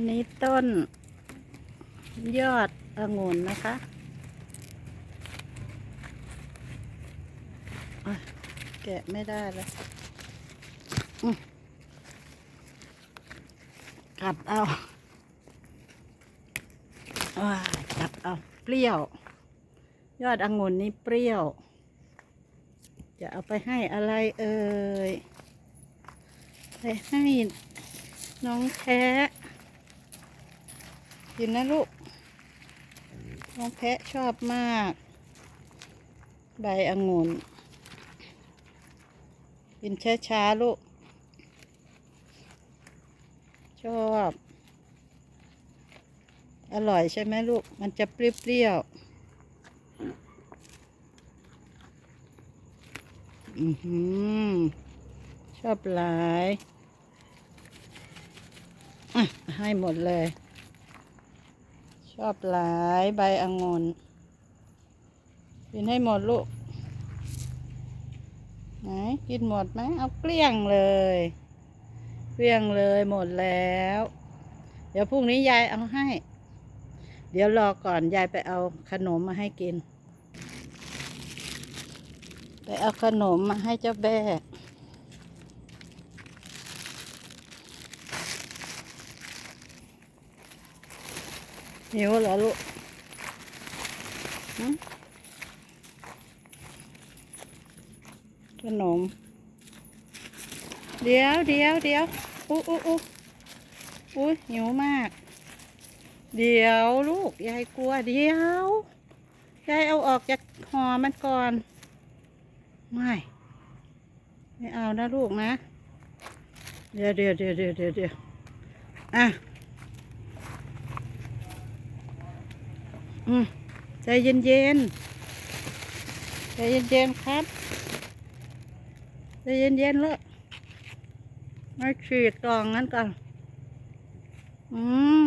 อันนี้ต้นยอดองุ่นนะคะแกะไม่ได้เลยอืมกัดเอาว้ายกัดเอาเปรี้ยว ยอดองุ่นนี่เปรี้ยว จะเอาไปให้อะไรเอ่ยไปให้น้องแพะ กินนะลูกน้องแพะชอบมาก ใบองุ่นกินช้าๆลูก ชอบ อร่อยใช่ไหมลูก มันจะเปรี้ยวๆ อือหือ ชอบหลาย อะ ให้หมดเลย ชอบหลายใบองุ่นกินให้หมดลูก ไหน กินหมดไหม เอาเกลี้ยงเลย เกลี้ยงเลยหมดแล้ว เดี๋ยวพรุ่งนี้ยายเอาให้ เดี๋ยวรอก่อนยายไปเอาขนมมาให้กิน ไปเอาขนมมาให้เจ้าแบ หิวเหรอลูกขนม เดี๋ยวเดี๋ยวเดี๋ยวอู้อู้อู้อุ้ยหิวมาก เดี๋ยวลูก ยายกลัว เดี๋ยว ยายเอาออกจากห่อมันก่อน ไม่ ไม่เอานะลูกนะ เดียวเดี๋ยวเดี๋ยวเดี๋ยวเดี๋ยวเดี๋ยวอะ อืมใจเย็นเย็นๆใจเย็นเย็นๆครับใจเย็นเย็นๆเลยมาฉีดกล่องนั้นก่อน อืม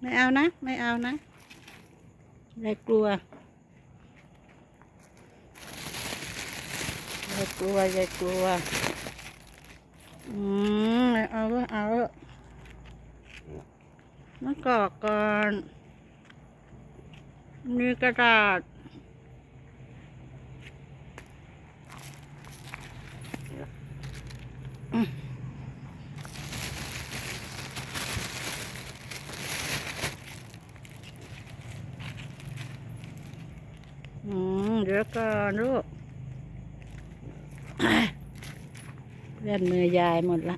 ไม่เอานะ ไม่เอานะยากลัวยากลัวยากลัว อืมไม่เอาก็เอาเถอะมากรอกก่อน มีกระดาษอืมเดี๋ยวก่อนลูกเลื่อนมือยายหมดละ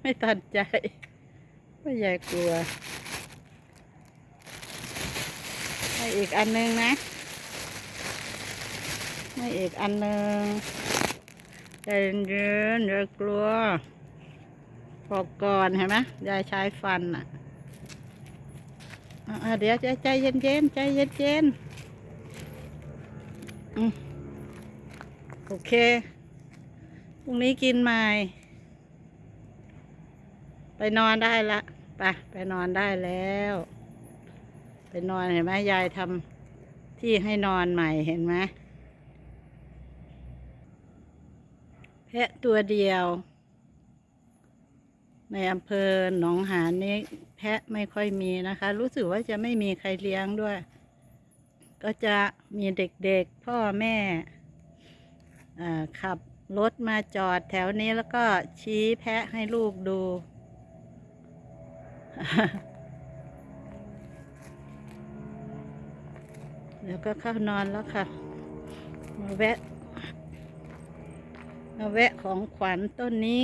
ไม่ตันใจ ว่ยายกลัวให้อีกอันหนึงนะให้อีกอันหนึงใจเย็นๆอย่ากลัวพอก่อนเห็นไหมยายใช้ฟันอะอะเดี๋ยวใจใจเย็นๆใจเย็นๆอืมโอเคพรุ่งนี้กินใหม่ ไปนอนได้ละ ไปไปนอนได้แล้ว ไปนอนเห็นไหมยายทำที่ให้นอนใหม่เห็นไหมแพะตัวเดียว ในอำเภอหนองหานนี้แพะไม่ค่อยมีนะคะ รู้สึกว่าจะไม่มีใครเลี้ยงด้วย ก็จะมีเด็กๆพ่อแม่ขับรถมาจอดแถวนี้แล้วก็ชี้แพะให้ลูกดู เดี๋ยวก็เข้านอนแล้วค่ะ มาแวะ มาแวะของขวัญต้นนี้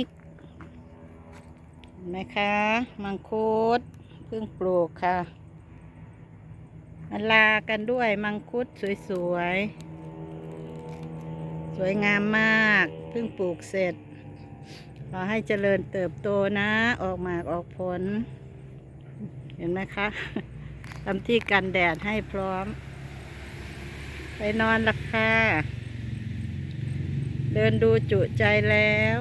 เห็นไหมคะ มังคุดเพิ่งปลูกค่ะมาลากันด้วยมังคุดสวยๆ สวยงามมาก เพิ่งปลูกเสร็จ ขอให้เจริญเติบโตนะ ออกหมากออกผล เห็นไหมคะทำที่กันแดดให้พร้อม ไปนอนละค่ะ เดินดูจุใจแล้ว